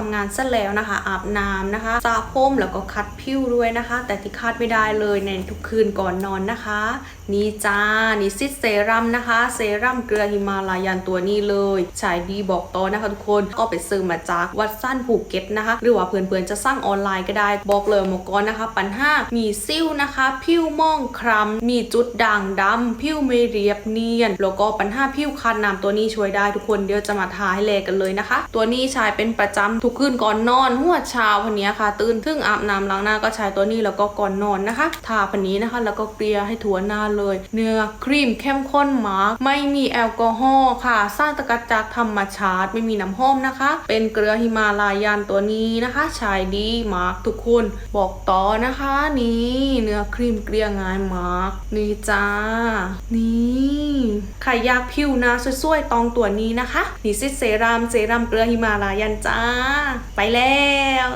ทำงานเสร็จแล้วนะคะ อาบน้ำนะคะสระผมแล้วก็คัดผิวด้วยนะคะ แต่ที่คาดไม่ได้เลยในทุกคืนก่อนนอนนะคะ นี่จ้านี่ซิดเซรั่มนะคะ เซรั่มเกลือหิมาลายันตัวนี้เลยใช้ดีบอกต่อนะคะทุกคนก็ไปซื้อมาจากวัดสั้นภูเก็ตนะคะ หรือว่าเพื่อนๆจะสร้างออนไลน์ก็ได้ บอกเลยหมกอนนะคะ ปัญหามีซิ้วนะคะ ผิวม่องคล้ำมีจุดด่างดำผิวไม่เรียบเนียนแล้วก็ปัญหาผิวคันน้ำตัวนี้ช่วยได้ทุกคนเดี๋ยวจะมาทาให้แลกันเลยนะคะ ตัวนี้ใช้เป็นประจำทุกคืนก่อนนอนหัวเช้าพันนี้ค่ะ ตื่นทึ่งอาบน้ำล้างหน้าก็ใช้ตัวนี้แล้วก็ก่อนนอนนะคะ ทาพันนี้นะคะ แล้วก็เกลี่ยให้ทั่วหน้าเลย เนื้อครีมเข้มข้นมากไม่มีแอลกอฮอล์ค่ะ สร้างตะกัดจากธรรมชาติไม่มีน้ำหอมนะคะ เป็นเกลือหิมาลายันตัวนี้นะคะใช้ดีมากทุกคนบอกต่อนะคะ นี่เนื้อครีมเกลี่ยง่ายมากนี่จ้านี่ ใครอยากผิวหน้าสวยๆตองตัวนี้นะคะนี่ซิเซรั่มเซรั่มเกลือหิมาลายันจ้า ไปแล้ว